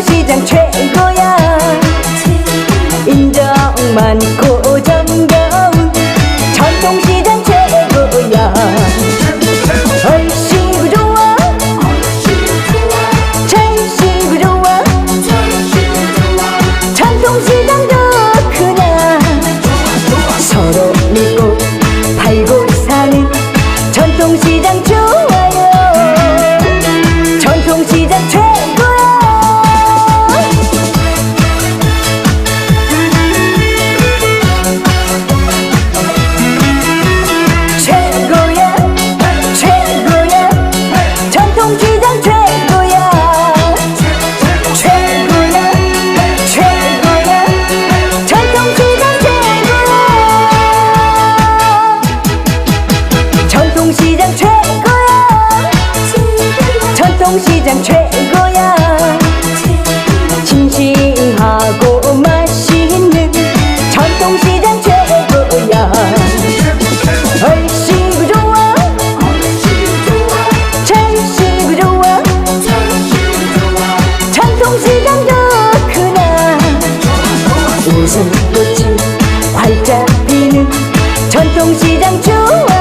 시장 최고야. 인정 많고 정겨운 전통시장 최고야. 시장 최고야. 싱싱하고 맛있는 전통시장 최고야. 얼씨구 좋아 절씨구 좋아 전통시장도 크나. 웃음꽃이 활짝 피는 전통시장 좋아.